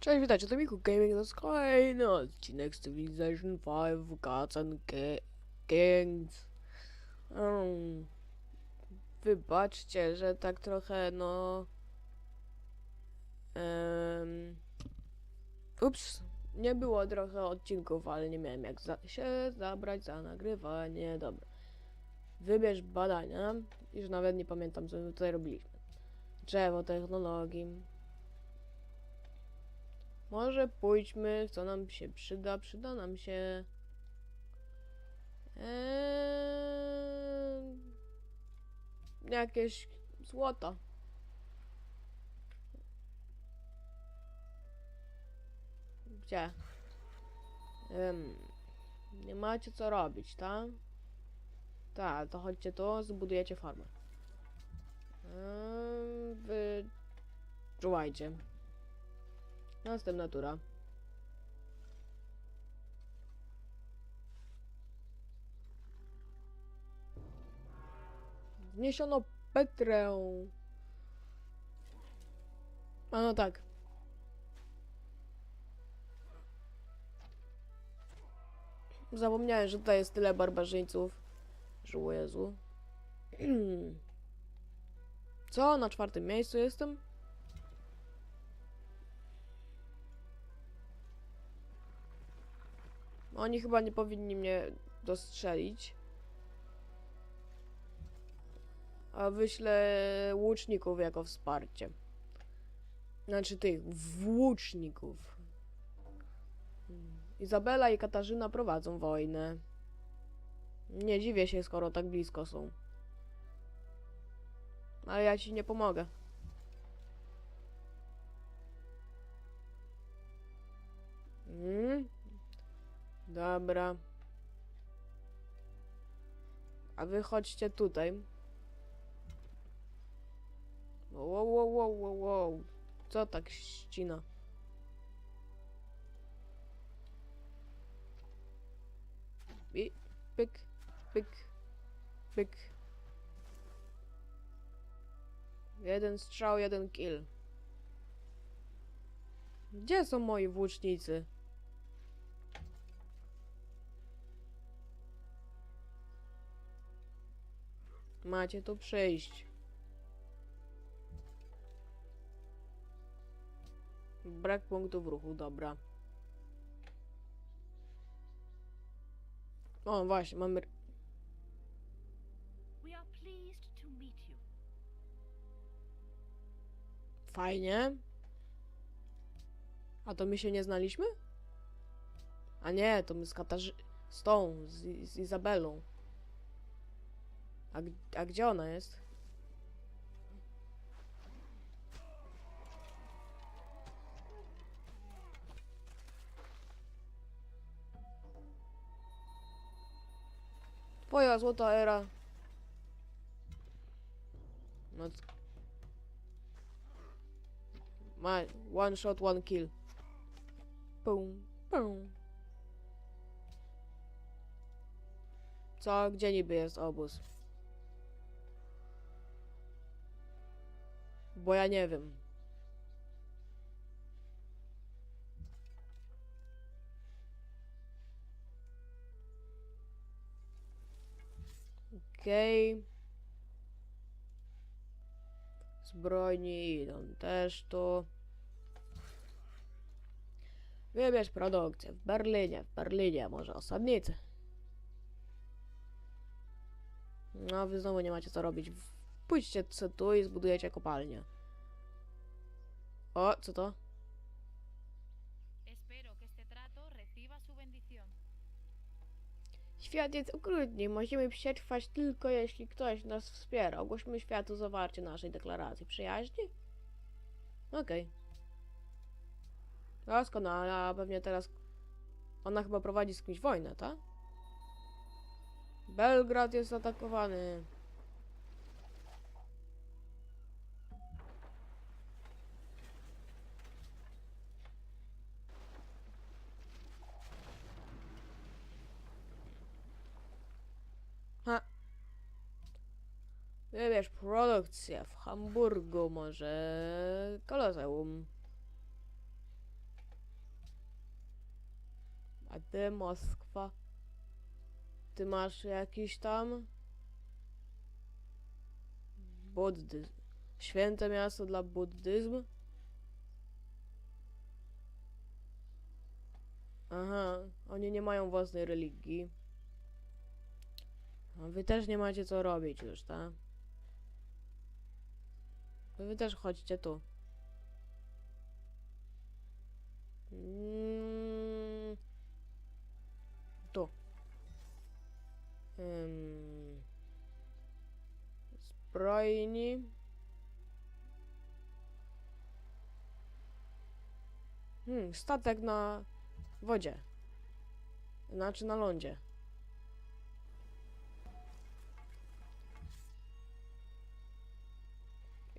Cześć, witajcie, to Miku Gaming, to jest kolejny odcinek z Civilization 5 Gods and Gangs. Um, wybaczcie, że tak trochę, no... Um, ups, nie było trochę odcinków, ale nie miałem jak za się zabrać za nagrywanie. Dobra. Wybierz badania, już nawet nie pamiętam, co tutaj robiliśmy. Drzewo technologii. Może pójdźmy, co nam się przyda? Przyda nam się. Eee, jakieś złoto. Gdzie? Nie macie co robić, tak? Tak, to chodźcie tu, zbudujecie farmę. Eee, wy... Czuwajcie. Następna tura. Wniesiono Petrę. A no tak. Zapomniałem, że tutaj jest tyle barbarzyńców. Że o Jezu. Co? Na czwartym miejscu jestem? Oni chyba nie powinni mnie dostrzelić. A wyślę łuczników jako wsparcie. Znaczy tych włóczników. Izabela i Katarzyna prowadzą wojnę. Nie dziwię się, skoro tak blisko są. Ale ja ci nie pomogę. Hmm? Dobra. A wy chodźcie tutaj. Wow, wow, wow, wow, wow. Co tak ścina? I pyk, pyk, pyk. Jeden strzał, jeden kill. Gdzie są moi włócznicy? Macie tu przyjść. Brak punktów ruchu, dobra. O, właśnie, mamy... Fajnie. A to my się nie znaliśmy? A nie, to my z Katarzy... z tą, z, z Izabelą. A, a gdzie ona jest? Twoja złota era. No. Ma one shot, one kill. Pum, pum. Co? Gdzie niby jest obóz? Bo ja nie wiem. Okej. Zbrojni idą też tu. Wybierz produkcję w Berlinie. W Berlinie może osadnicy. No, wy znowu nie macie co robić. Pójdźcie tu i zbudujecie kopalnię. O, co to? Świat jest okrutny. Musimy przetrwać tylko jeśli ktoś nas wspiera. Ogłośmy światu zawarcie naszej deklaracji przyjaźni. Okej. Doskonale, a pewnie teraz... Ona chyba prowadzi z kimś wojnę, tak? Belgrad jest atakowany. Wybierz produkcję w Hamburgu, może Koloseum. A ty Moskwa? Ty masz jakiś tam buddyzm. Święte miasto dla buddyzmu? Aha, oni nie mają własnej religii. A wy też nie macie co robić już, tak? Wy też chodźcie tu. Mm. Tu. Ym. Zbrojni. Hmm, statek na wodzie. Znaczy na lądzie.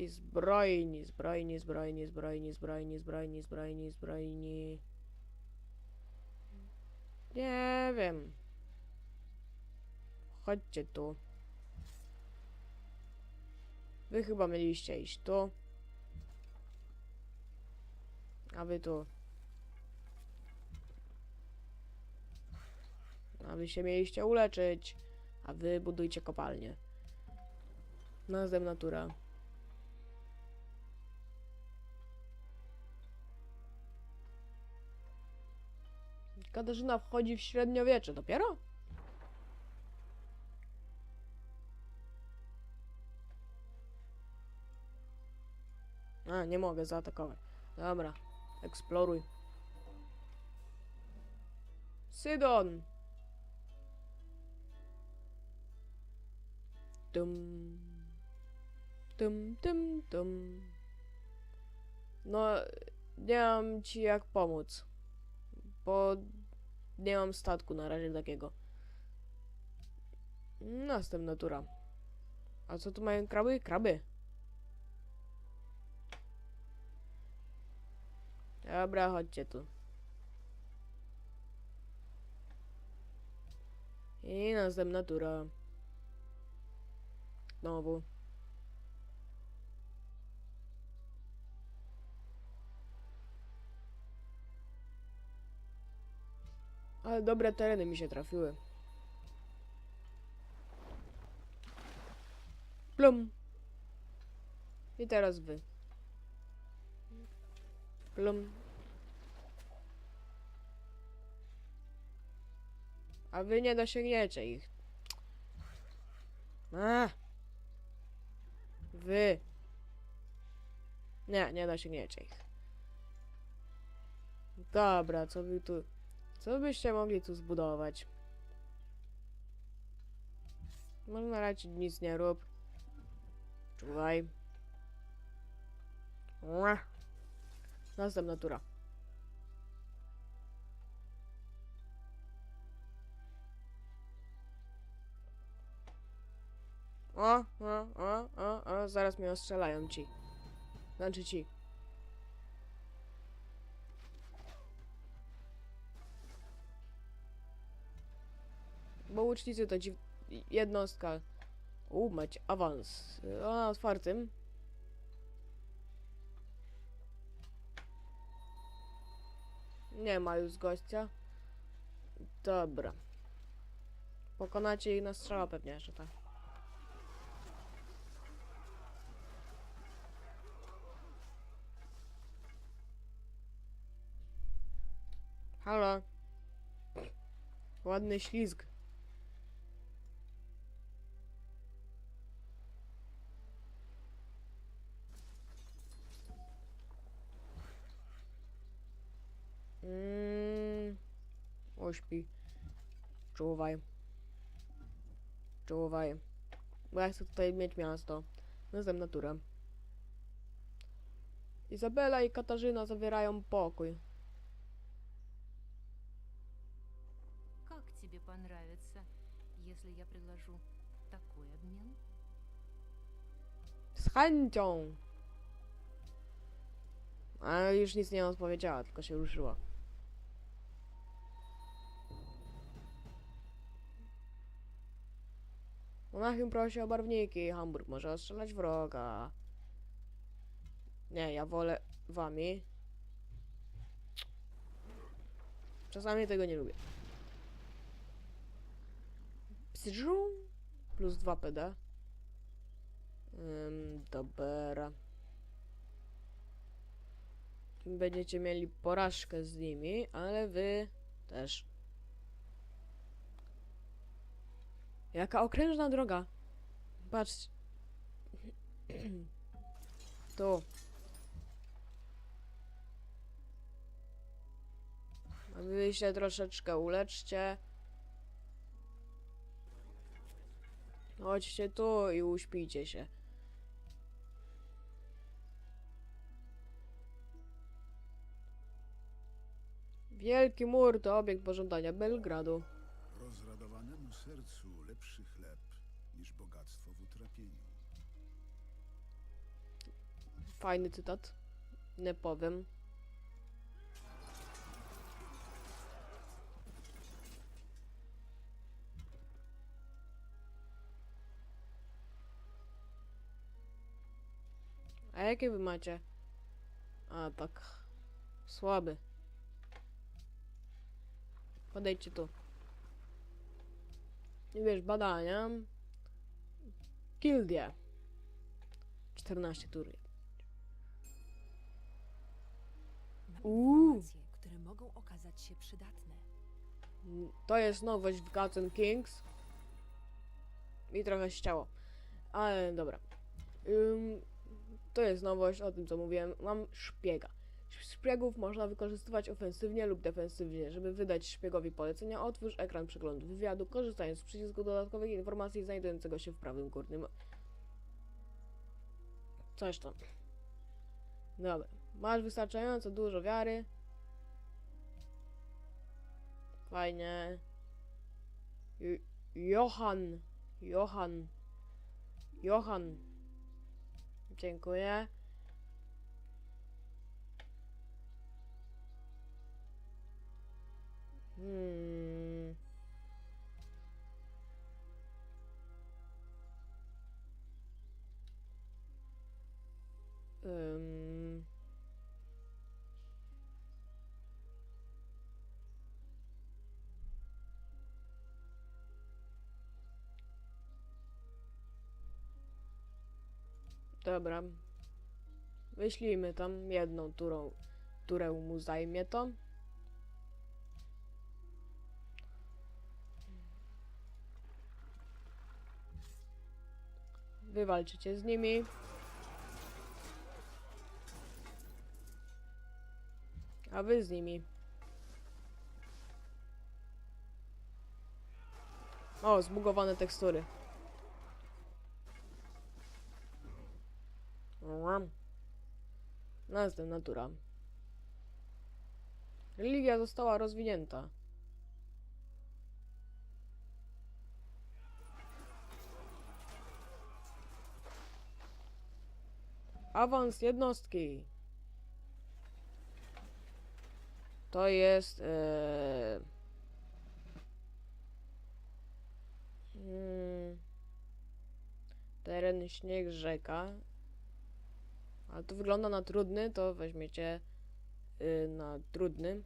I zbrojni, zbrojni, zbrojni, zbrojni, zbrojni, zbrojni, zbrojni, zbrojni. Nie wiem. Chodźcie tu. Wy chyba mieliście iść tu. A wy tu. A wy się mieliście uleczyć. A wy budujcie kopalnię. Nazem natura. Katarzyna wchodzi w średniowiecze dopiero? A, nie mogę zaatakować. Dobra, eksploruj. Sydon! Tum. Tum, tum, tum. No, nie mam ci jak pomóc. Bo nie mam statku na razie takiego. Następna tura. A co tu mają kraby? Kraby. Dobra, chodźcie tu. I następna tura. Znowu. Ale dobre tereny mi się trafiły. Plum. I teraz wy. Plum. A wy nie dosięgniecie ich. A. Wy. Nie, nie dosięgniecie ich. Dobra, co wy tu... Co byście mogli tu zbudować? Można raczej nic nie rób. Czuwaj. Następna tura. O, o, o, o, o, zaraz mnie ostrzelają ci. Znaczy ci. Bo łucznicy to dziw... jednostka. U, macie awans. O, na otwartym. Nie ma już gościa. Dobra. Pokonacie ich na strzała pewnie, że tak. Halo. Ładny ślizg. uśpi. Czuwaj. Czuwaj. Bo ja chcę tutaj mieć miasto. Następna tura. Izabela i Katarzyna zawierają pokój. Как тебе понравится, если я предложу такой обмен? Z chęcią. Ale już nic nie odpowiedziała, tylko się ruszyła. Monachium prosi o barwniki, Hamburg może ostrzelać wroga. Nie, ja wolę wami. Czasami tego nie lubię. Psdżu. Plus 2 PD. Ym, dobra. Będziecie mieli porażkę z nimi, ale wy też. Jaka okrężna droga. Patrz. Tu. A Wy się troszeczkę uleczcie. Chodźcie tu i uśpijcie się. Wielki mur to obiekt pożądania Belgradu. Sercu lepszy chleb niż bogactwo w utrapieniu. Fajny cytat. Nie powiem. A jakie wy macie? A tak. Słaby. Podejdźcie tu. I wiesz, badania. Gildie. 14 tury. Uuu. informacje, które mogą okazać się przydatne. To jest nowość w Gods and Kings. Mi trochę ściało. Ale dobra. Ym, to jest nowość o tym, co mówiłem. Mam szpiega. Szpiegów można wykorzystywać ofensywnie lub defensywnie. Żeby wydać szpiegowi polecenia, otwórz ekran przeglądu wywiadu, korzystając z przycisku dodatkowych informacji znajdującego się w prawym górnym. Coś tam. Dobra. Masz wystarczająco dużo wiary. Fajnie. Jo- Johan. Johan. Johan. Dziękuję. Hmm. Dobra. Wyślijmy tam jedną turą, turę mu zajmie to. Wywalczycie z nimi. A wy z nimi. O, zbugowane tekstury. Następna tura. Religia została rozwinięta. Awans jednostki. To jest. E... Hmm. Teren śnieg rzeka. Ale to wygląda na trudny, to weźmiecie y, na trudny.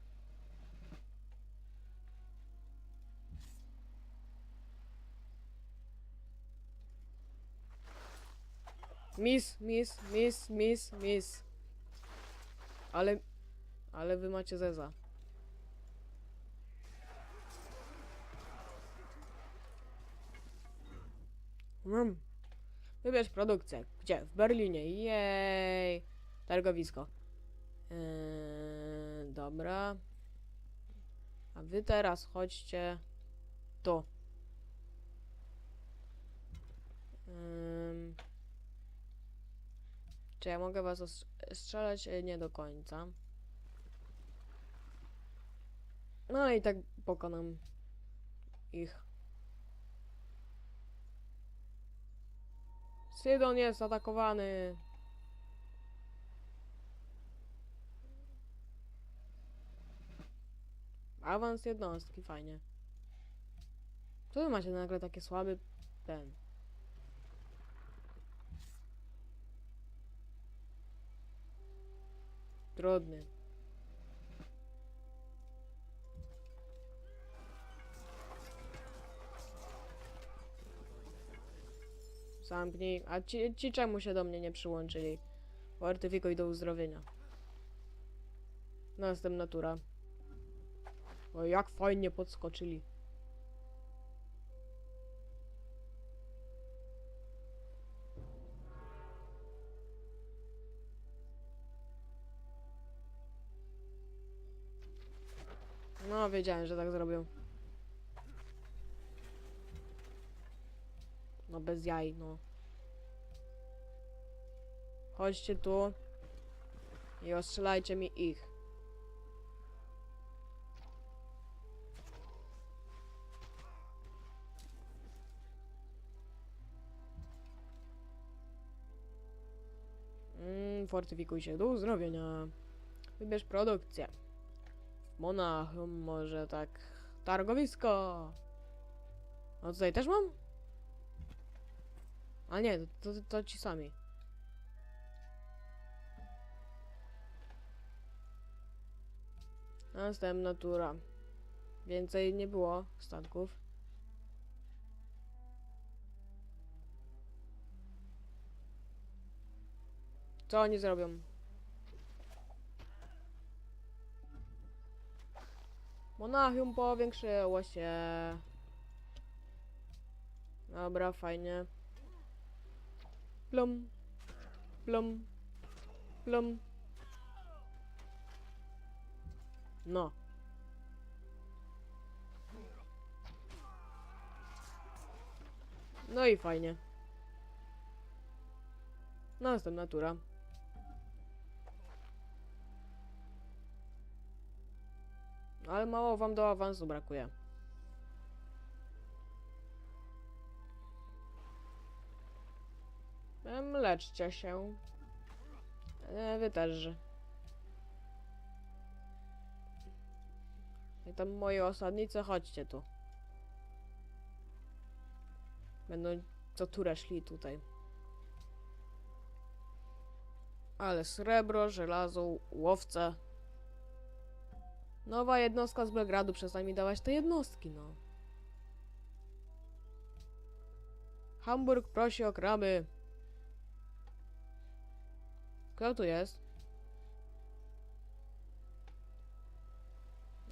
Miss, miss, miss, miss, miss. Ale, ale wy macie zeza. Mm. Wybierz produkcję. Gdzie? W Berlinie. Jej. Targowisko. Yy, dobra. A wy teraz chodźcie tu. Ym. Czy ja mogę was strzelać? E, Nie do końca. No i tak pokonam ich. Sydon jest atakowany. Awans jednostki, fajnie. Co wy macie nagle takie słaby ten? Trudny. Zamknij. A ci, ci czemu się do mnie nie przyłączyli? Fortyfikuj do uzdrowienia. Następna tura. O, jak fajnie podskoczyli. No, wiedziałem, że tak zrobią. No, bez jaj, no. Chodźcie tu. I ostrzelajcie mi ich. Mm, fortyfikuj się do uzdrowienia. Wybierz produkcję. Monachium może tak. Targowisko. A tutaj też mam? A nie, to, to, ci sami. Następna tura. Więcej nie było statków. Co oni zrobią? Monachium powiększyło się. Dobra, fajnie. Plum. Plum. Plum. No. No i fajnie. Następna tura. Ale mało wam do awansu brakuje. Em, Leczcie się. E, wy też. I tam moi osadnicy, chodźcie tu. Będą co turę szli tutaj. Ale srebro, żelazo, łowce. Nowa jednostka z Belgradu, przestań dawać te jednostki, no. Hamburg prosi o kramy. Kto tu jest?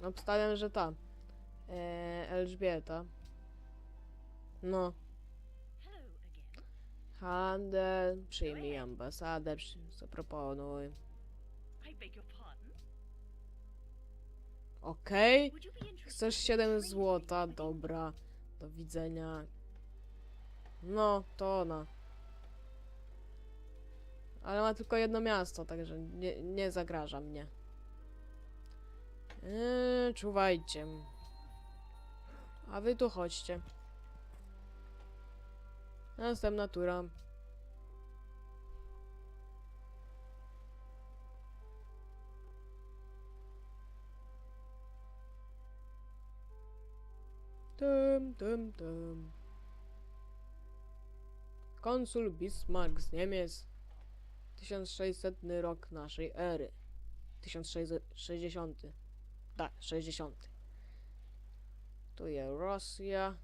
Obstawiam, że ta. Eee, Elżbieta. No. Handel, przyjmij ambasadę, przy, zaproponuj. Okej. Chcesz in 7 trading złota, dobra. Do widzenia. No, to ona. Ale ma tylko jedno miasto, także nie, nie zagraża mnie. Eee, czuwajcie. A wy tu chodźcie. Następna tura. Tym, tym, tym. Konsul Bismarck z Niemiec. 1600 rok naszej ery. 1660. Tak, 60. Tu jest Rosja.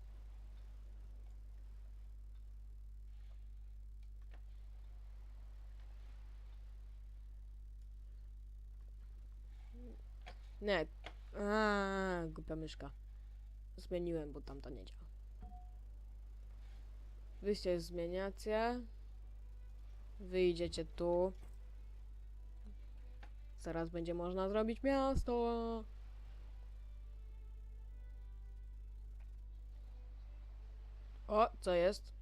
Nie. A, głupia myszka. Zmieniłem, bo tamta nie działa. Wy się zmieniacie. Wyjdziecie tu. Zaraz będzie można zrobić miasto. O, co jest?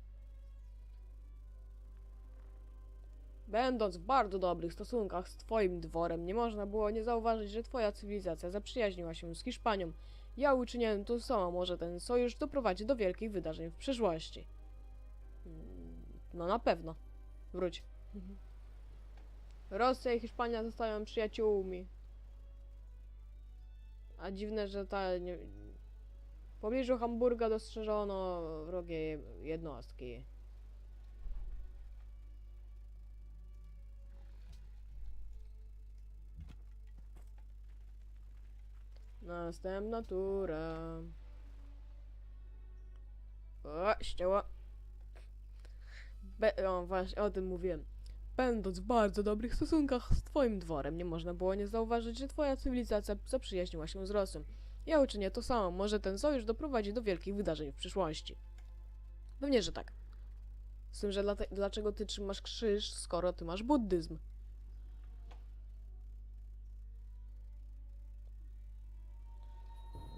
Będąc w bardzo dobrych stosunkach z twoim dworem, nie można było nie zauważyć, że twoja cywilizacja zaprzyjaźniła się z Hiszpanią. Ja uczyniłem to samo, może ten sojusz doprowadzi do wielkich wydarzeń w przyszłości. Mm, No na pewno. Wróć. Rosja i Hiszpania zostają przyjaciółmi. A dziwne, że ta nie... W pobliżu Hamburga dostrzeżono wrogie jednostki. Następna tura. O, ścięło. Be o, właśnie, o tym mówiłem. Będąc w bardzo dobrych stosunkach z twoim dworem, nie można było nie zauważyć, że twoja cywilizacja zaprzyjaźniła się z Rosją. Ja uczynię to samo. Może ten sojusz doprowadzi do wielkich wydarzeń w przyszłości. Pewnie, że tak. Z tym, że dlaczego ty trzymasz krzyż, skoro ty masz buddyzm?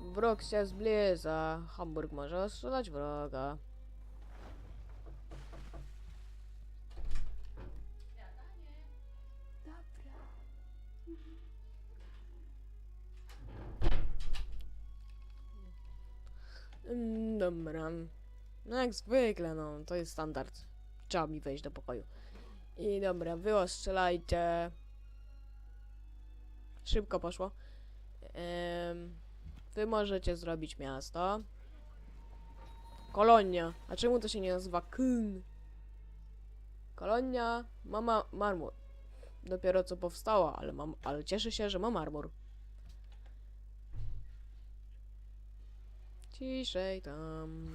Wróg się zbliża. Hamburg może ostrzelać wroga. Dobra. Mm, Dobra. No jak zwykle, no, to jest standard. Trzeba mi wejść do pokoju. I dobra, wy ostrzelajcie. Szybko poszło. Em, wy możecie zrobić miasto. Kolonia. A czemu to się nie nazywa Kyn? Kolonia ma ma marmur. Dopiero co powstała, ale, mam, ale cieszę się, że ma marmur. Ciszej tam.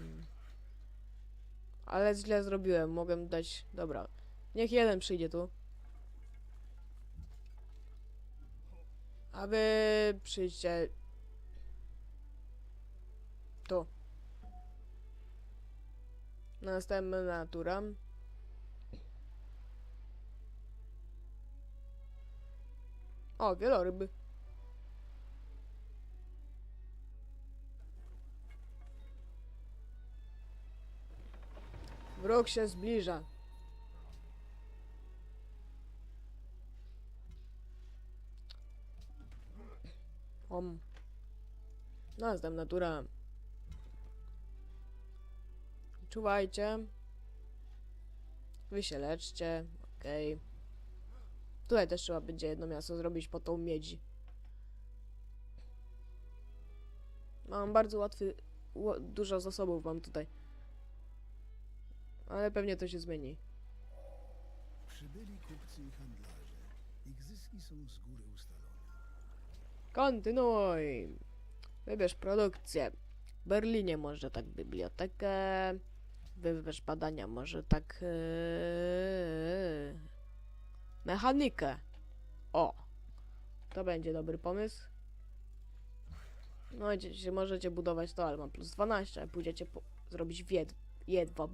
Ale źle zrobiłem, mogłem dać... Dobra, niech jeden przyjdzie tu. A wy Tu. Następna tura. O, wieloryby. Wróg się zbliża. Om. Następna tura. Czuwajcie. Wy się leczcie. Okej. Tutaj też trzeba będzie jedno miasto zrobić po tą miedzi. Mam bardzo łatwy... Dużo zasobów mam tutaj. Ale pewnie to się zmieni. Przybyli kupcy i handlarze. Ich zyski są z góry ustalone. Kontynuuj. Wybierz produkcję. W Berlinie może tak bibliotekę. Wybierz badania, może tak... Yy, mechanikę. O. To będzie dobry pomysł. No i możecie budować to, ale mam plus 12, a pójdziecie po, zrobić wied, jedwab.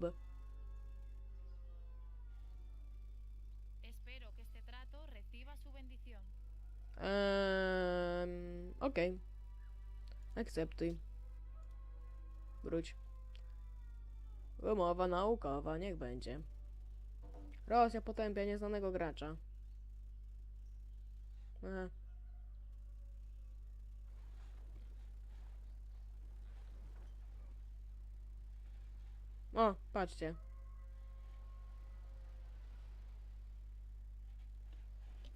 Okej. Akceptuj. Wróć. Umowa naukowa, niech będzie. Rosja potępia nieznanego gracza. Aha. O, patrzcie.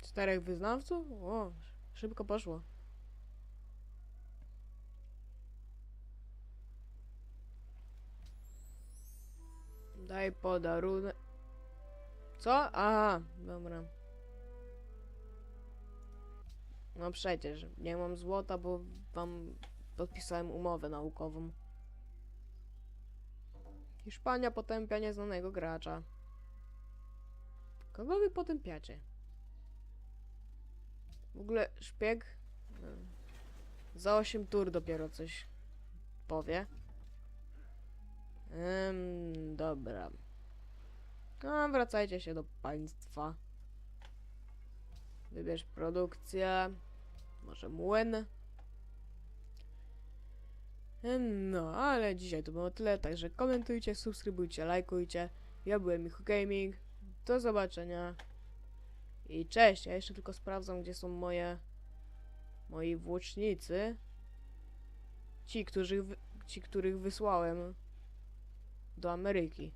Czterech wyznawców? O, szybko poszło. Daj podarunek. Co? Aha, dobra. No przecież, nie mam złota, bo wam podpisałem umowę naukową. Hiszpania potępia nieznanego gracza. Kogo wy potępiacie? W ogóle szpieg mm, za 8 tur dopiero coś powie. Ym, dobra. No, wracajcie się do państwa. Wybierz produkcję. Może młyn. No, ale dzisiaj to było tyle, także komentujcie, subskrybujcie, lajkujcie. Ja byłem Michu Gaming. Do zobaczenia. I cześć, ja jeszcze tylko sprawdzam, gdzie są moje moi włócznicy. Ci, którzy, wy- ci, których wysłałem do Ameryki.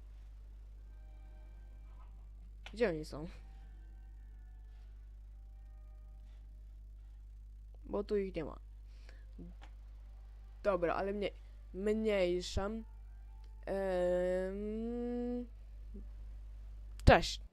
Gdzie oni są? Bo tu ich nie ma. Dobra, ale mnie mniejsza. Em, Cześć.